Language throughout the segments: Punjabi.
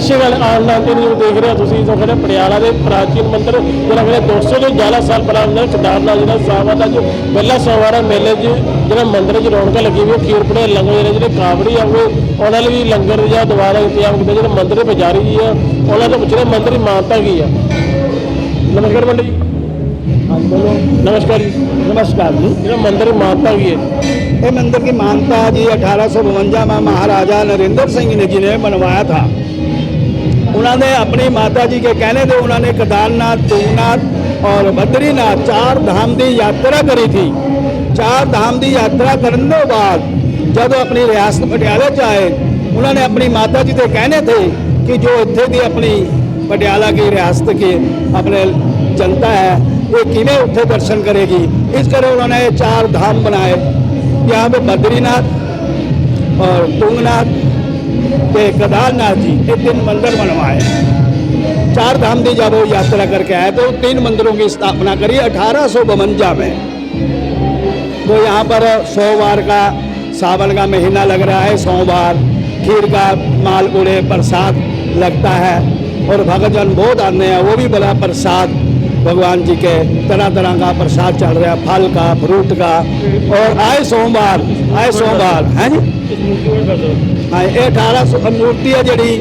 ਸ਼੍ਰੀ ਅਕਾਲ ਆਨਲਾਈਨ ਤੇ ਨਿਊਜ਼ ਦੇਖ ਰਹੇ ਹੋ ਤੁਸੀਂ ਜੋ ਕਹਿੰਦੇ ਪਟਿਆਲਾ ਦੇ ਪ੍ਰਾਚੀਨ ਮੰਦਿਰ ਜਿਹੜਾ ਕਹਿੰਦੇ 200 ਤੋਂ ਜ਼ਿਆਦਾ ਸਾਲ ਪੁਰਾਣਾ ਕਦਾਰਨਾ ਜਿਹੜਾ ਸਾਵਾ ਦਾ ਜੋ ਪਹਿਲਾ ਸੋਮਵਾਰ ਮੇਲੇ 'ਚ ਜਿਹੜਾ ਮੰਦਿਰ 'ਚ ਰੌਣਕਾਂ ਲੱਗੀ ਹੋਈ ਹੈ ਖੀਰ ਪੜੇ ਲੰਗਰ ਜਿਹੜੇ ਜਿਹੜੇ ਕਾਵੜੀ ਆਵੇ ਉਹਨਾਂ ਲਈ ਵੀ ਲੰਗਰ ਜਾਂ ਦੁਬਾਰਾ ਇੰਤਜ਼ਾਮ ਕੀਤਾ ਜਿਹੜਾ ਮੰਦਿਰ ਦੇ ਪੁਜਾਰੀ ਜੀ ਆ ਉਹਨਾਂ ਤੋਂ ਪੁੱਛਦੇ ਮੰਦਿਰ ਦੀ ਮਾਨਤਾ ਕੀ ਆ ਨਮਸਕਾਰ ਮੰਡੀ ਜੀ हाँ बोलो ਨਮਸਕਾਰ ਜੀ नमस्कार जी ਜਿਹੜਾ ਮੰਦਿਰ ਦੀ ਮਾਨਤਾ ਕੀ ਹੈ ये मंदिर की मानता जी अठारह में महाराजा नरेंद्र सिंह ने जी ने बनवाया था उन्होंने अपनी माता जी के कहने थे उन्होंने केदारनाथ तुंगनाथ और बद्रीनाथ चार धाम की यात्रा करी थी चार धाम की यात्रा करने के बाद जब अपनी रियासत पटियाले च आए उन्होंने अपनी माता जी से कहने थे कि जो इतने की अपनी पटियाला की रियासत की अपने जनता है ये किमें उत्थे दर्शन करेगी इस करके उन्होंने ये चार धाम बनाए यहाँ पे बद्रीनाथ और तुंगनाथ ਤੇ केदारनाथ जी ये तीन मंदिर बनवाए चार धाम की जब वो यात्रा करके आए तो तीन मंदिरों की स्थापना करी अठारह में तो यहाँ पर सोमवार का सावन का महीना लग रहा है सोमवार खीर का मालपूड़े प्रसाद लगता है और भक्तजन बहुत आते हैं वो भी बड़ा प्रसाद भगवान जी के तरह तरह का प्रसाद चल रहा है फल का फ्रूट का और आए सोमवार आए सोमवार है जी ਹਾਂ ਇਹ 1800 ਮੂਰਤੀ ਹੈ ਜਿਹੜੀ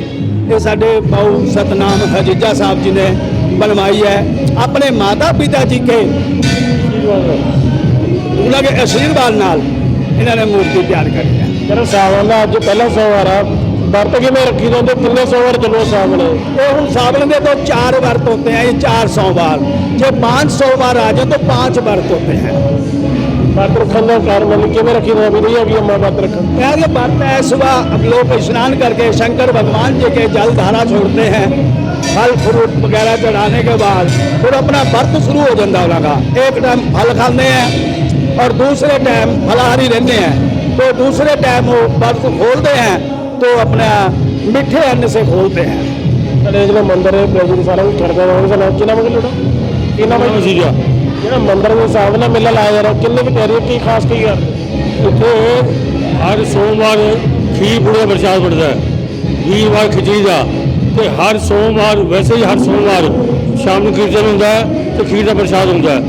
ਇਹ ਸਾਡੇ ਬਾਉ ਸਤਨਾਮ ਹਜੀਜਾ ਸਾਹਿਬ ਜੀ ਨੇ ਬਣਵਾਈ ਹੈ ਆਪਣੇ ਮਾਤਾ ਪਿਤਾ ਜੀ ਕੇ ਉਹਨਾਂ ਦੇ ਆਸ਼ੀਰਵਾਦ ਨਾਲ ਇਹਨਾਂ ਨੇ ਮੂਰਤੀ ਤਿਆਰ ਕਰੀ ਹੈ ਜਿਹੜਾ ਸਾਵਣ ਦਾ ਅੱਜ ਪਹਿਲਾ ਸੋਮਵਾਰ ਆ ਵਰਤ ਕਿਵੇਂ ਰੱਖੀ ਜਾਂਦੇ ਕਿੰਨੇ ਸੋਮਵਾਰ ਚੱਲੋ ਸਾਵਣ ਇਹ ਹੁਣ सावन में तो चार व्रत होते हैं ये चार सोमवार जो पांच सोमवार आ जाए तो पांच व्रत होते हैं ਵਰਤ ਰੱਖਣ ਦਾ ਕਾਰਨ ਮਤਲਬ ਕਿਵੇਂ ਰੱਖੀ ਜਾਂਦੇ ਵੀ ਨਹੀਂ ਹੈਗੀ ਅੰਮਾ ਵਰਤ ਰੱਖਣ यार ये व्रत है सुबह अब लोग स्नान करके शंकर भगवान जी के जल धारा छोड़ते हैं फल फ्रूट वगैरह चढ़ाने के बाद फिर अपना व्रत शुरू हो जाता उनका एक टाइम फल खाते हैं और दूसरे टाइम फलाहारी रहते हैं तो दूसरे टाइम वो व्रत खोलते हैं तो अपना मीठे अन्न से खोलते हैं ਸਾਡੇ ਜਿਹੜਾ ਮੰਦਿਰ ਹੈ ਪ੍ਰੈਜ਼ੀਡੈਂਟ ਸਾਰਾ ਕੁਝ ਕਰਦਾ ਹੋਵੇ ਸਾਨੂੰ ਕੀ ਨਾਮ ਹੈ ਤੁਹਾਡਾ ਕੀ ਨਾਮ ਹੈ ਜੀ ਜਿਹੜਾ ਮੰਦਿਰ ਦੇ ਸਾਵਣ ਦਾ ਮੇਲਾ ਲਾਇਆ ਜਾ ਰਿਹਾ ਕਿੰਨੇ ਕੁ ਤਿਆਰੀ ਹੈ, ਕੀ ਖਾਸ ਕੀ ਕਰ ਇੱਥੇ ਹਰ ਸੋਮਵਾਰ ਖੀਰ ਪੂੜੇ ਪ੍ਰਸ਼ਾਦ ਬਣਦਾ ਹੈ ਵੀਰਵਾਰ ਖਿਚੜੀ ਦਾ ਤੇ ਹਰ ਸੋਮਵਾਰ ਵੈਸੇ ਹੀ ਹਰ ਸੋਮਵਾਰ ਸ਼ਾਮ ਨੂੰ ਕੀਰਤਨ ਹੁੰਦਾ ਹੈ ਤੇ ਖੀਰ ਦਾ ਪ੍ਰਸ਼ਾਦ ਹੁੰਦਾ ਹੈ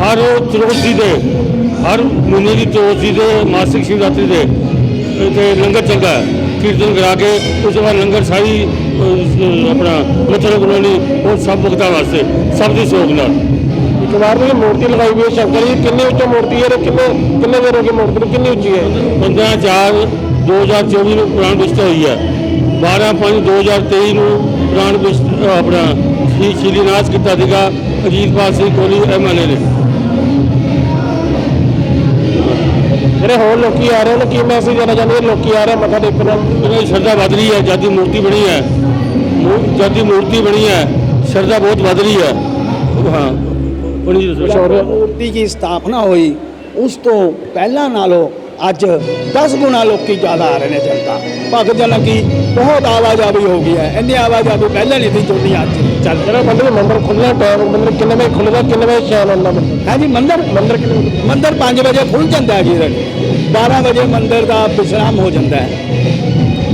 ਹਰ ਚਤੁਰਥੀ ਦੇ ਹਰ ਮਹੀਨੇ ਦੀ ਚਤੁਰਥੀ ਦੇ ਮਾਸਿਕ ਸ਼ਿਵਰਾਤਰੀ ਦੇ ਤੇ ਲੰਗਰ ਚੱਲਦਾ ਹੈ ਕੀਰਤਨ ਕਰਾ ਕੇ ਉਸ ਤੋਂ ਬਾਅਦ ਲੰਗਰ ਸਾਰੀ ਆਪਣਾ ਮਤਲਬ ਬਣਾਉਣੀ ਉਹ ਸਭ ਭਗਤਾਂ ਵਾਸਤੇ ਸਭ ਦੀ ਸੋਗ ਨਾਲ। ਇੱਕ ਵਾਰ ਦੀ ਮੂਰਤੀ ਲਗਾਈ ਹੋਈ ਹੈ ਸ਼ੰਕਰ ਜੀ ਕਿੰਨੇ ਉੱਚੀ ਮੂਰਤੀ ਹੈ ਤੇ ਕਿੰਨੇ ਕਿੰਨੇ ਹੋ ਗਈ ਮੂਰਤੀ ਨੂੰ ਕਿੰਨੀ ਉੱਚੀ ਹੈ? 15 4 2024 ਨੂੰ ਪ੍ਰਾਣ ਪ੍ਰਤਿਸ਼ਠਾ ਹੋਈ ਹੈ। 12 5 2023 ਨੂੰ ਪ੍ਰਾਣ ਪ੍ਰਤਿਸ਼ਠਾ ਆਪਣਾ ਸ਼੍ਰੀ ਸ਼੍ਰੀਨਾਥ ਕੀਤਾ ਸੀਗਾ ਅਜੀਤਪਾਲ ਸਿੰਘ ਕੋਹਲੀ ਐਮਐਲਏ ਨੇ। ਜਿਹੜੇ ਹੋਰ ਲੋਕੀ ਆ ਰਹੇ ਨੇ ਕੀ ਮੈਸੇਜ ਦੇਣਾ ਚਾਹੁੰਦੇ ਨੇ? ਲੋਕੀ ਆ ਰਹੇ ਮੱਥਾ ਟੇਕਣ। ਇਹਨਾਂ ਦੀ ਸ਼ਰਧਾ ਵਧ ਰਹੀ ਹੈ ਜਦ ਦੀ ਮੂਰਤੀ ਬਣੀ ਹੈ। ਮੂ- ਜਦ ਦੀ ਮੂਰਤੀ ਬਣੀ ਹੈ ਸ਼ਰਧਾ ਬਹੁਤ ਵਧ ਰਹੀ ਹੈ। ਹਾਂ। ਬਣੀ ਜੀ ਦੱਸੋ। ਮੂਰਤੀ ਦੀ ਸਥਾਪਨਾ ਹੋਈ ਉਸ ਤੋਂ ਪਹਿਲਾਂ ਨਾਲੋਂ ਅੱਜ 10 ਗੁਣਾ ਲੋਕੀ ਜ਼ਿਆਦਾ ਆ ਰਹੇ ਨੇ ਜਨਤਾ। ਭਗਤ ਜਨ ਕੀ ਬਹੁਤ ਆਵਾਜਾਵੀ ਹੋ ਗਈ ਹੈ ਇੰਨੀ ਆਵਾਜਾਵੀ ਪਹਿਲਾਂ ਨਹੀਂ ਸੀ ਜਿੰਨੀ ਅੱਜ। ਚੱਲ ਜਿਹੜਾ ਮੰਦਿਰ ਮੰਦਿਰ ਖੁੱਲ੍ਹਣਾ ਟਾਈਮ ਮੰਦਿਰ ਕਿੰਨੇ ਵਜੇ ਖੁੱਲ੍ਹਦਾ ਕਿੰਨੇ ਵਜੇ ਸ਼ਾਮ ਹੁੰਦਾ ਹੈ ਜੀ ਮੰਦਰ ਮੰਦਿਰ ਕਿੰਨੇ ਮੰਦਰ 5 ਵਜੇ ਖੁੱਲ ਜਾਂਦਾ ਹੈ ਜੀ 12 ਵਜੇ ਮੰਦਰ ਦਾ ਵਿਸ਼ਰਾਮ ਹੋ ਜਾਂਦਾ ਹੈ।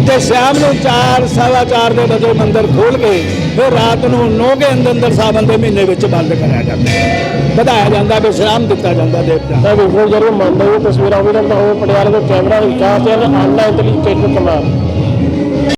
ਤੇ ਸ਼ਾਮ ਨੂੰ 4 ਸਵਾ ਚਾਰ ਦੇ ਵਜੇ ਮੰਦਰ ਖੋਲ ਕੇ ਫਿਰ ਰਾਤ ਨੂੰ 9 ਦੇ ਅੰਦਰ ਅੰਦਰ ਸਾਵਨ ਦੇ ਮਹੀਨੇ ਵਿੱਚ ਬੰਦ ਕਰਿਆ ਜਾਂਦਾ ਹੈ। ਵਧਾਇਆ ਜਾਂਦਾ ਵਿਸ਼ਰਾਮ ਦਿੱਤਾ ਜਾਂਦਾ ਦੇਵਤਾ ਤਾਂ ਵੇਖੋ ਜਦੋਂ ਮੰਨਦੇ ਹੋ ਤਸਵੀਰਾਂ ਵੀ ਰਹਿੰਦਾ ਹੋਵੇ ਪਟਿਆਲੇ ਦੇ ਕੈਮਰਾ ਵਿਕਾਸ ਤੇ ਆਨਲਾਈਨ ਤਰੀਕੇ ਤੋਂ ਕਮਾਲ